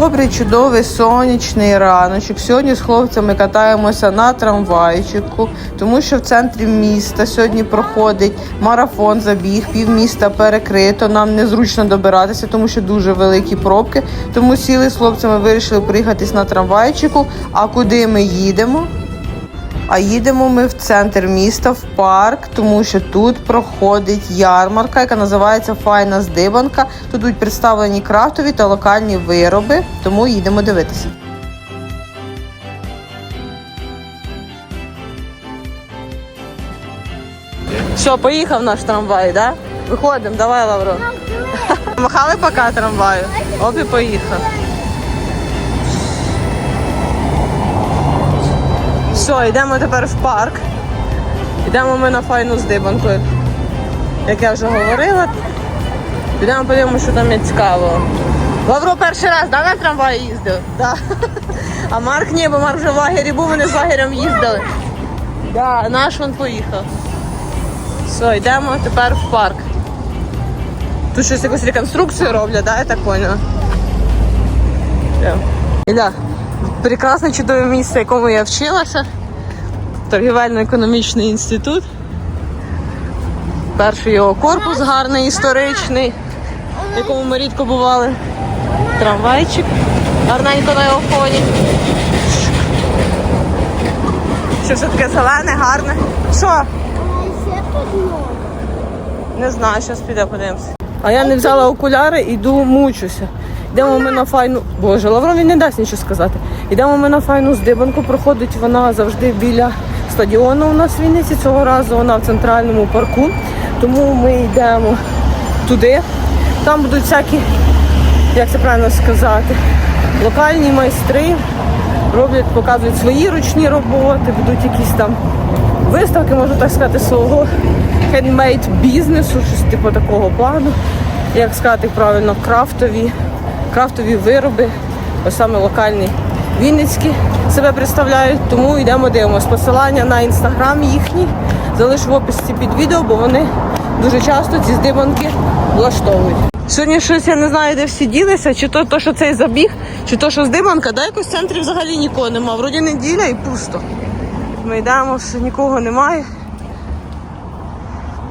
Добрий, чудовий сонячний раночок. Сьогодні з хлопцями катаємося на трамвайчику, тому що в центрі міста сьогодні проходить марафон забіг, пів міста перекрито. Нам незручно добиратися, тому що дуже великі пробки. Тому сіли з хлопцями, вирішили приїхатись на трамвайчику. А куди ми їдемо? А їдемо ми в центр міста, в парк, тому що тут проходить ярмарка, яка називається Файна здибанка. Тут будуть представлені крафтові та локальні вироби, тому їдемо дивитися. Що, поїхав наш трамвай, да? Виходимо, давай, Лавро. Махали поки трамваю. Оп і поїхав. Все, йдемо тепер в парк. Йдемо ми на файну здибанку. Як я вже говорила. Підемо подивимося, що там є цікавого. Лавро перший раз да, на трамваї їздив? Да. А Марк ні, бо Марк вже в лагері був, вони з лагерем їздили. Да, наш він поїхав. Все, йдемо тепер в парк. Тут щось якусь реконструкцію роблять, да, я так поняла. Йдемо. Іля, прекрасне чудове місце, якому я вчилася. Торгівельно-економічний інститут. Перший його корпус гарний, історичний, в якому ми рідко бували. Трамвайчик. Гарненько на його фоні. Що все таке зелене, гарне. Що? Не знаю, зараз піде подивимося. А я не взяла окуляри, іду мучуся. Йдемо ми на файну. Боже, Лавров він не дасть нічого сказати. Йдемо ми на файну здибанку. Проходить вона завжди біля стадіону у нас в Вінниці. Цього разу вона в центральному парку. Тому ми йдемо туди. Там будуть всякі, як це правильно сказати, локальні майстри. Роблять, показують свої ручні роботи, будуть якісь там виставки, можна так сказати, свого хендмейд бізнесу, щось типу такого плану. Як сказати правильно, крафтові, крафтові вироби, ось саме локальні вінницькі себе представляють. Тому йдемо дивимося. Посилання на інстаграм їхній залишу в описі під відео, бо вони дуже часто ці здибанки влаштовують. Сьогодні щось я не знаю, де всі ділися, чи то, то що цей забіг, чи то, що здибанка, да якось в центрі взагалі нікого нема. Вроді неділя і пусто. Ми йдемо, все, нікого немає.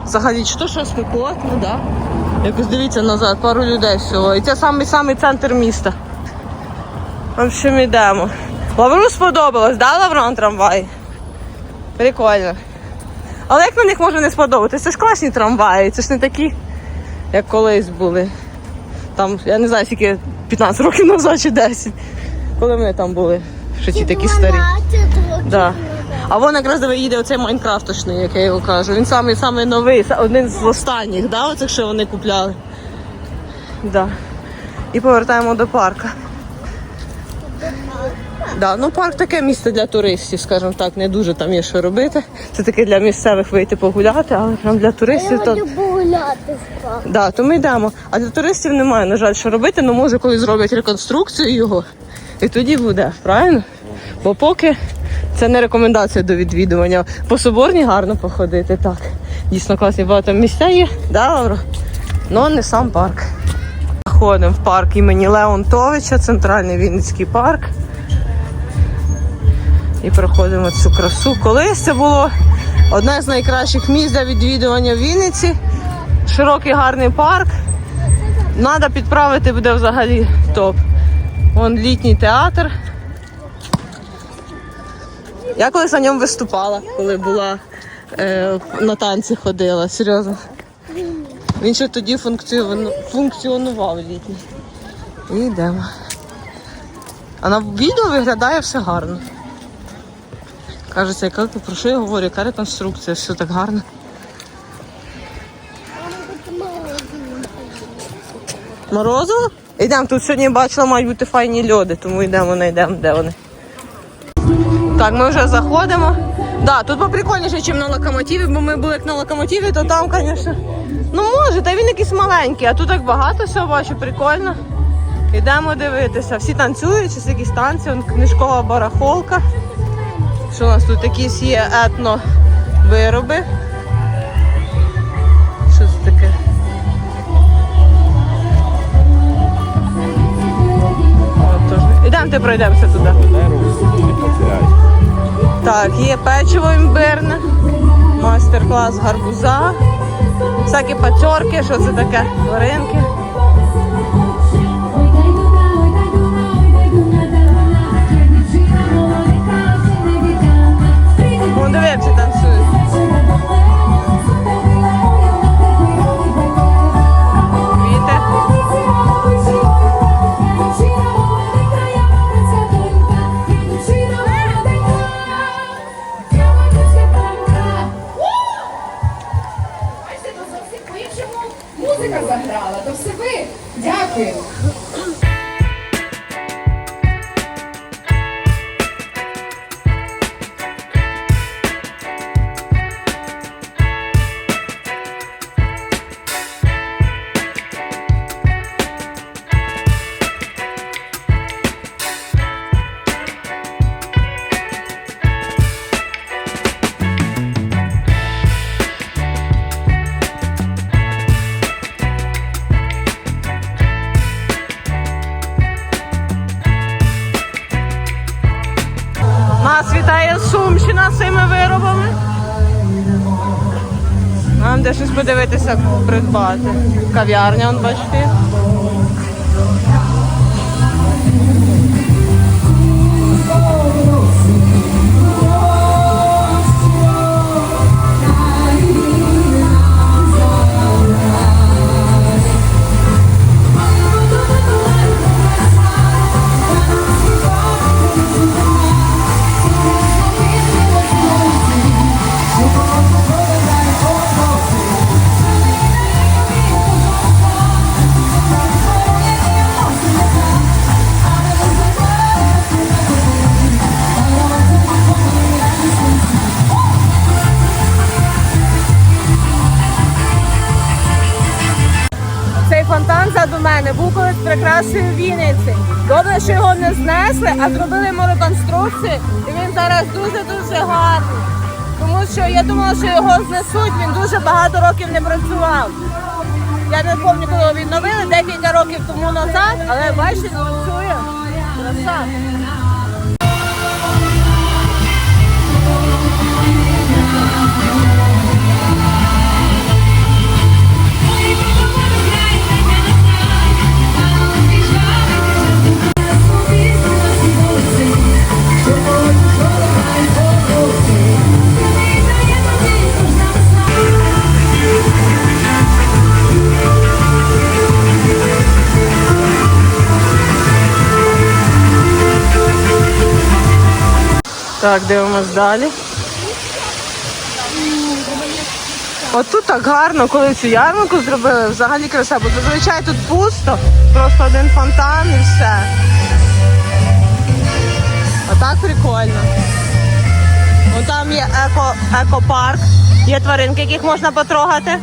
Взагалі, чи то що спекотно, да? Якось дивіться назад, пару людей всього. І це самий самий центр міста. В общем, йдемо. Лавру сподобалось, да, Лаврон трамвай? Прикольно. Але як на них може не сподобатися? Це ж класні трамваї, це ж не такі, як колись були. Там, я не знаю, скільки 15 років назад чи 10. Коли ми там були, що ті такі старі. Да. А вон якраз їде оцей майнкрафтошний, як я його кажу. Він самий самий новий, один з останніх, да, оцих, що вони купляли. Да. І повертаємо до парка. Да, ну парк таке місце для туристів, скажімо так, не дуже там є що робити. Це таке для місцевих вийти погуляти, але прям для туристів то. погуляти в парк. Да, то ми йдемо. А для туристів немає, на жаль, що робити, але може коли зроблять реконструкцію його, і тоді буде, правильно? Бо поки це не рекомендація до відвідування. По соборні гарно походити, так. Дійсно класні багато місця є, да, Лавро? Ну, не сам парк. Ходимо в парк імені Леонтовича, центральний Вінницький парк. І проходимо цю красу. Колись це було одне з найкращих місць для відвідування в Вінниці. Широкий гарний парк. Надо підправити буде взагалі топ. Вон літній театр. Я колись на ньому виступала, коли була е, на танці ходила, серйозно. Він ще тоді функціонував літній. І йдемо. А на відео виглядає все гарно. Кажеться, яка про що я говорю, яка реконструкція, все так гарно. Морозиво? Йдемо, тут сьогодні бачила, мають бути файні льоди, тому йдемо, знайдемо, де вони. Так, ми вже заходимо. Да, тут поприкольніше, ніж на локомотиві, бо ми були як на локомотиві, то там, звісно, ну може, та він якийсь маленький, а тут так багато всього бачу, прикольно. Йдемо дивитися. Всі танцюють, зараз якісь танці, он книжкова барахолка. Що у нас тут якісь є етно вироби? Що це таке? Йдемте пройдемося туди. Так, є печиво імбирне, майстер-клас гарбуза, всякі пацьорки, що це таке, тваринки. Подивитися, придбати. Кав'ярня, он бачите. Не знесли, а зробили йому реконструкцію, і він зараз дуже-дуже гарний. Тому що я думала, що його знесуть, він дуже багато років не працював. Я не пам'ятаю, коли його відновили, декілька років тому назад, але бачите, працює. Краса. Так, дивимось далі. От тут так гарно, коли цю ярмарку зробили, взагалі краса, бо зазвичай тут пусто, просто один фонтан і все. А так прикольно. Вон там є еко, екопарк, є тваринки, яких можна потрогати.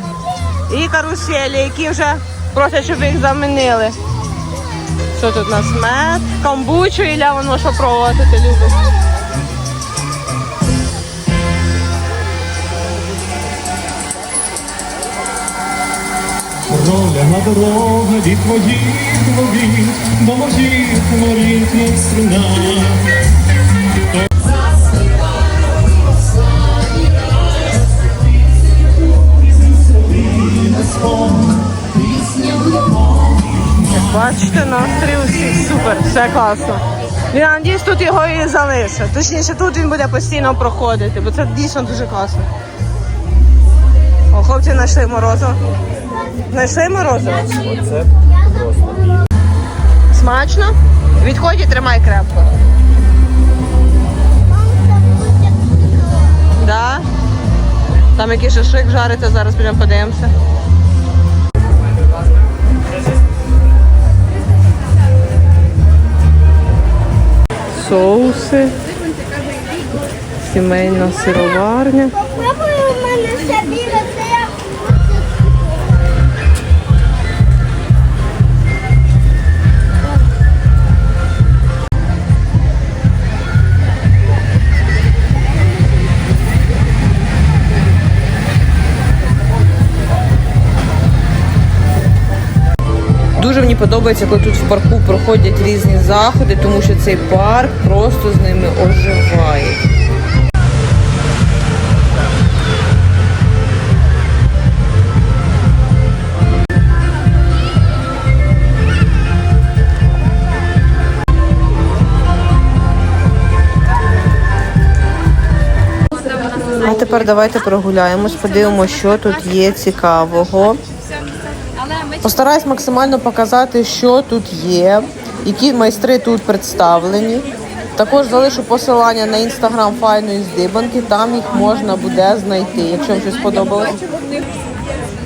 І каруселі, які вже просять, щоб їх замінили. Що тут у нас мед, камбучу, Ілля, воно що пробувати ти Проляна дорога від твоїх воріт, до моїх воріт, як струна. Бачите, настрій усіх супер, все класно. Я надіюсь, тут його і залишать. Точніше, тут він буде постійно проходити, бо це дійсно дуже класно. О, хлопці знайшли морозиво. Знайшли морозиво? Оце Смачно? Відході тримай крепко. Да? Там якийсь шашлик жариться, зараз підемо подивимося. Соуси. Сімейна сироварня. Попробуй у мене ще біле, Дуже мені подобається, коли тут в парку проходять різні заходи, тому що цей парк просто з ними оживає. А тепер давайте прогуляємось, подивимося, що тут є цікавого. Постараюсь максимально показати, що тут є, які майстри тут представлені. Також залишу посилання на інстаграм файної здибанки, там їх можна буде знайти, якщо вам щось сподобалось.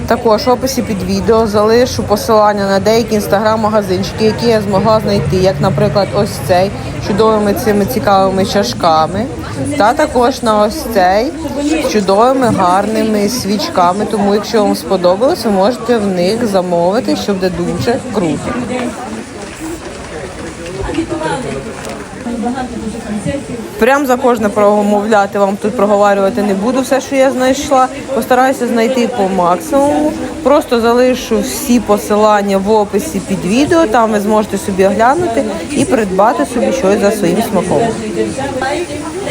Також в описі під відео залишу посилання на деякі інстаграм-магазинчики, які я змогла знайти, як, наприклад, ось цей чудовими цими цікавими чашками, та також на ось цей чудовими гарними свічками. Тому, якщо вам сподобалось, ви можете в них замовити, що буде дуже круто. Прям за кожне промовляти вам тут проговорювати не буду все, що я знайшла. Постараюся знайти по максимуму. Просто залишу всі посилання в описі під відео. Там ви зможете собі оглянути і придбати собі щось за своїм смаком.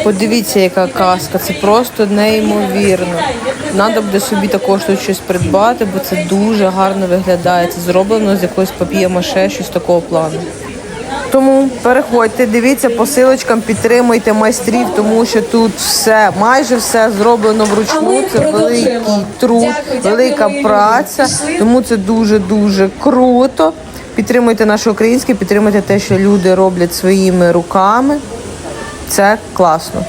Подивіться, яка казка, це просто неймовірно. Треба буде собі також тут щось придбати, бо це дуже гарно виглядає. Це зроблено з якоїсь папіє-маше, щось такого плану. Тому переходьте, дивіться по силочкам, підтримуйте майстрів, тому що тут все, майже все зроблено вручну. Це великий труд, велика праця. Тому це дуже дуже круто. Підтримуйте наше українське, підтримуйте те, що люди роблять своїми руками. Це класно.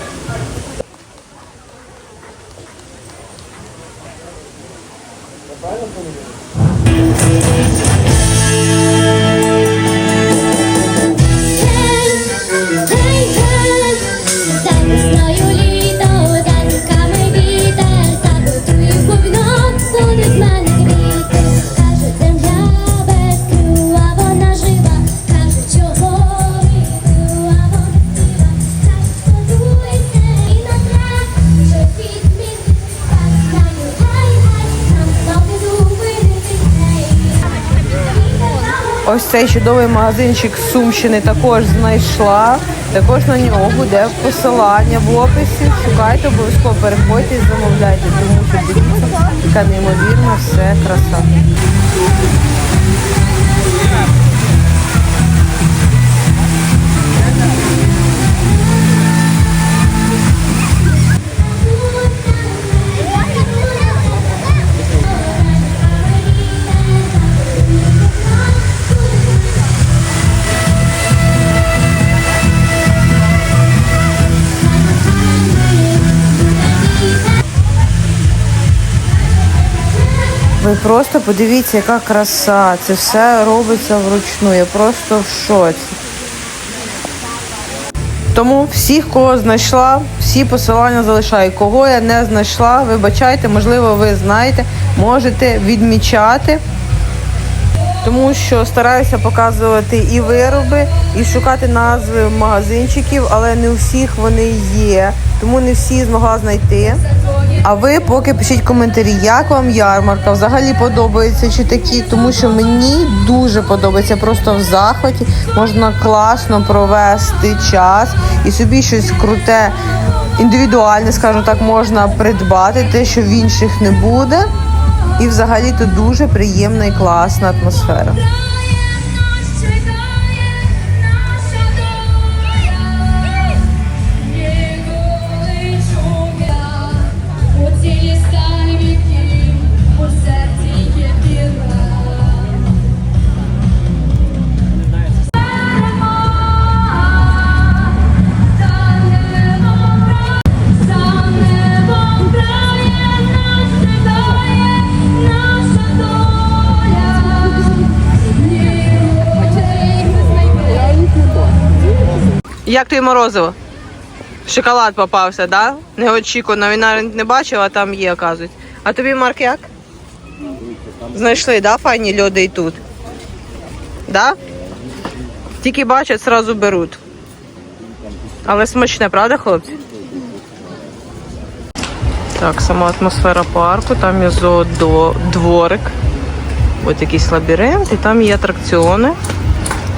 Цей чудовий магазинчик Сумщини також знайшла. Також на нього буде посилання в описі. Шукайте, обов'язково переходьте і замовляйте, тому що дивіться, яка неймовірна все краса. Просто подивіться, яка краса. Це все робиться вручну. Я просто в шоці. Тому всіх, кого знайшла, всі посилання залишаю. Кого я не знайшла, вибачайте, можливо, ви знаєте, можете відмічати. Тому що стараюся показувати і вироби, і шукати назви магазинчиків, але не у всіх вони є. Тому не всі змогла знайти. А ви поки пишіть коментарі, як вам ярмарка, взагалі подобається чи такі, тому що мені дуже подобається, просто в захваті можна класно провести час і собі щось круте, індивідуальне, скажімо так, можна придбати, те, що в інших не буде. І взагалі тут дуже приємна і класна атмосфера. Як тобі морозиво? Шоколад попався, да? Неочікувано. Він навіть не бачив, а там є, оказують. А тобі Марк як? Знайшли, да, файні льоди і тут? Да? Тільки бачать, зразу беруть. Але смачне, правда, хлопці? Так, сама атмосфера парку, там є зоодворик. От якийсь лабіринт, і там є атракціони.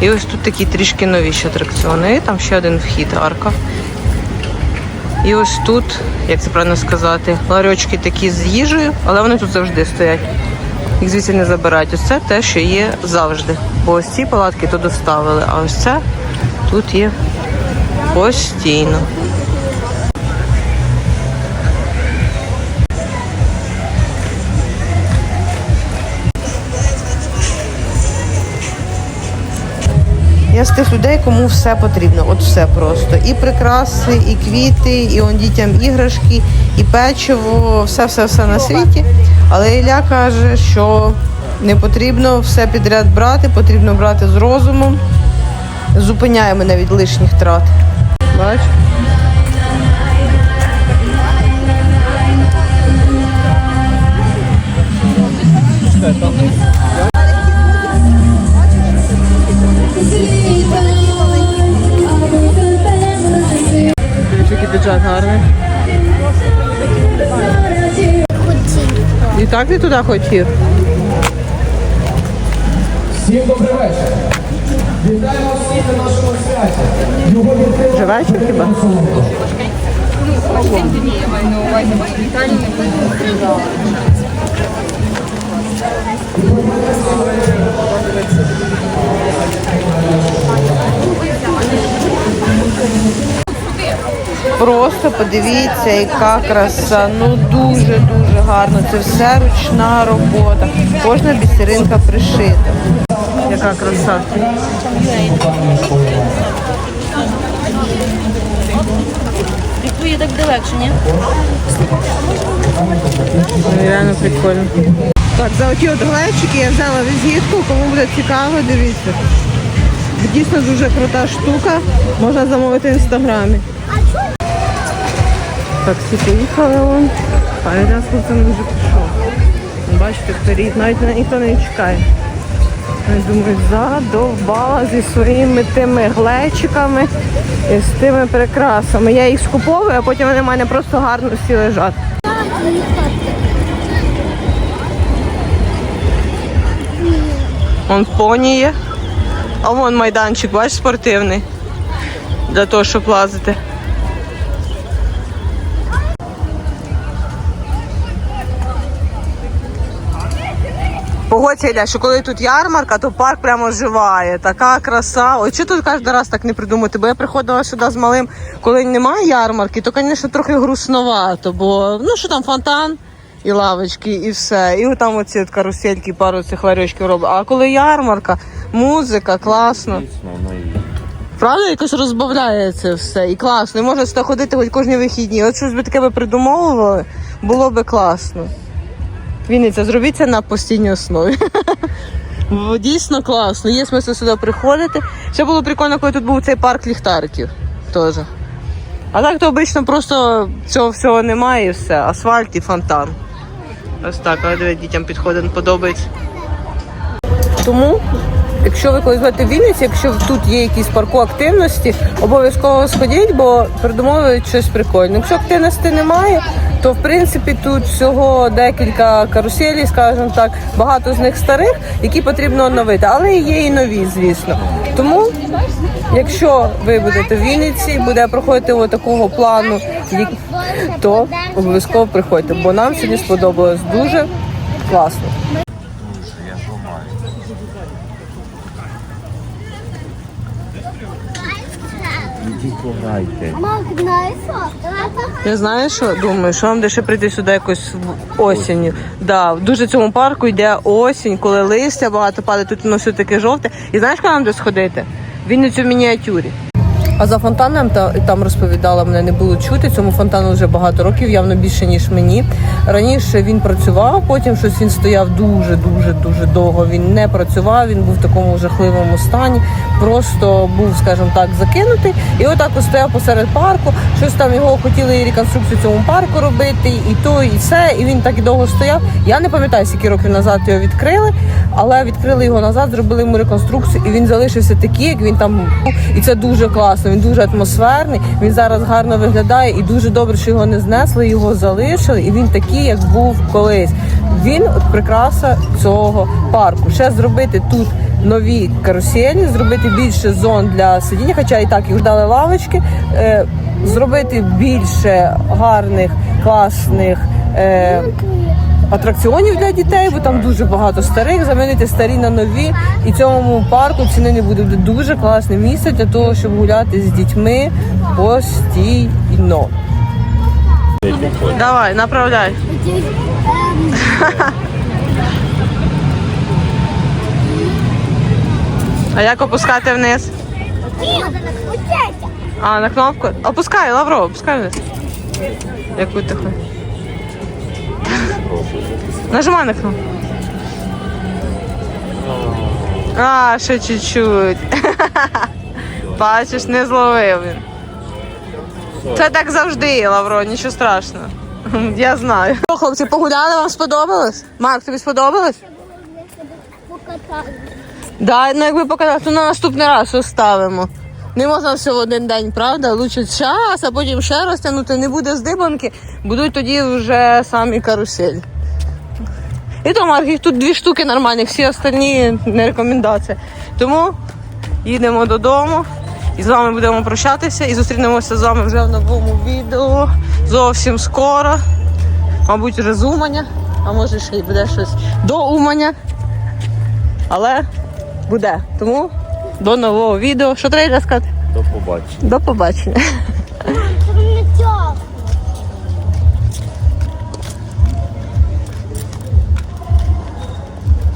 І ось тут такі трішки новіші атракціони. І там ще один вхід, арка. І ось тут, як це правильно сказати, ларьочки такі з їжею, але вони тут завжди стоять. Їх звідси не забирають. Ось це те, що є завжди. Бо ось ці палатки то доставили, а ось це тут є постійно. Я з тих людей, кому все потрібно, от все просто. І прикраси, і квіти, і он дітям іграшки, і печиво, все-все-все на світі. Але Ілля каже, що не потрібно все підряд брати, потрібно брати з розумом. Зупиняє мене від лишніх трат. Бач? Який бюджет гарний. І так ти туди хотів? Всім добрий вечір. Вітаємо всіх на нашому святі. Вже вечір хіба? Просто подивіться, яка краса. Ну дуже дуже гарно. Це все ручна робота. Кожна бісеринка пришита. Яка краса. Диктує так легше, ні? Реально прикольно. Так, за оті от глечики я взяла візитку, кому буде цікаво, дивіться. Дійсно дуже крута штука. Можна замовити в інстаграмі. Так, всі поїхали вон. А я хлопцем дуже пішов. Бачите, вперед, навіть на- ніхто не чекає. Я думаю, задовбала зі своїми тими глечиками і з тими прикрасами. Я їх скуповую, а потім вони в мене просто гарно всі лежать. Вон поні є. А вон майданчик, бачиш, спортивний. Для того, щоб лазити. Погодься, Ілля, що коли тут ярмарка, то парк прямо оживає. Така краса. Ой, чи тут кожен раз так не придумати? Бо я приходила сюди з малим, коли немає ярмарки, то, звісно, трохи грустновато, бо ну що там, фонтан і лавочки, і все. І там оці от карусельки, пару цих ларьочків роблять. А коли ярмарка, музика, класно. Правда, якось розбавляє це все. І класно. І можна сюди ходити хоч кожні вихідні. От щось би таке би придумовували, було би класно. Вінниця, зробіть це на постійній основі. Дійсно класно. Є смисл сюди приходити. Ще було прикольно, коли тут був цей парк ліхтариків. Теж. А так то обично просто цього всього немає і все. Асфальт і фонтан. Ось так, але дивіться, дітям підходить, подобається. Тому, якщо ви колись будете в Вінниці, якщо тут є якісь парку активності, обов'язково сходіть, бо придумовують щось прикольне. Якщо активності немає, то в принципі тут всього декілька каруселей, скажімо так, багато з них старих, які потрібно оновити, але є і нові, звісно. Тому, якщо ви будете в Вінниці, буде проходити такого плану, то обов'язково приходьте, бо нам сьогодні сподобалось дуже класно. Мак, знаєш що? знаєш, Я знаю, що думаю, що вам ще прийти сюди якось в осінню. Да, дуже цьому парку йде осінь, коли листя багато падає, тут воно все таке жовте. І знаєш, коли нам де сходити? Вінницю в мініатюрі. А за фонтаном та там розповідала, мене не було чути. Цьому фонтану вже багато років, явно більше ніж мені. Раніше він працював, потім щось він стояв дуже, дуже, дуже довго. Він не працював, він був в такому жахливому стані. Просто був, скажімо так, закинутий. І отак стояв посеред парку. Щось там його хотіли реконструкцію цьому парку робити, і то, і все. І він так і довго стояв. Я не пам'ятаю, скільки років назад його відкрили, але відкрили його назад, зробили йому реконструкцію, і він залишився такий, як він там був. І це дуже класно. Класно, він дуже атмосферний. Він зараз гарно виглядає і дуже добре, що його не знесли, його залишили. І він такий, як був колись. Він от прикраса цього парку. Ще зробити тут нові каруселі, зробити більше зон для сидіння, хоча і так їх дали лавочки. Е, зробити більше гарних, класних. Е, атракціонів для дітей, бо там дуже багато старих, замінити старі на нові. І цьому парку ціни не буде. Дуже класне місце для того, щоб гуляти з дітьми постійно. Давай, направляй. А як опускати вниз? А, на кнопку? Опускай, Лавро, опускай вниз. Яку ти хочеш? Нажимай на кнопку. А, ще чуть-чуть. Бачиш, не зловив він. Це так завжди, Лавро, нічого страшного. Я знаю. Що, хлопці, погуляли, вам сподобалось? Марк, тобі сподобалось? Да, ну якби показати, то на наступний раз оставимо. Не можна все в один день, правда? Лучше час, а потім ще раз тягнути. Не буде здибанки, будуть тоді вже самі каруселі. І то, Марк, їх тут дві штуки нормальних, всі остальні не рекомендація. Тому їдемо додому і з вами будемо прощатися і зустрінемося з вами вже в новому відео. Зовсім скоро. Мабуть, вже з Уманя, а може ще й буде щось до Уманя. Але буде. Тому до нового відео. Що треба сказати? До побачення. До побачення.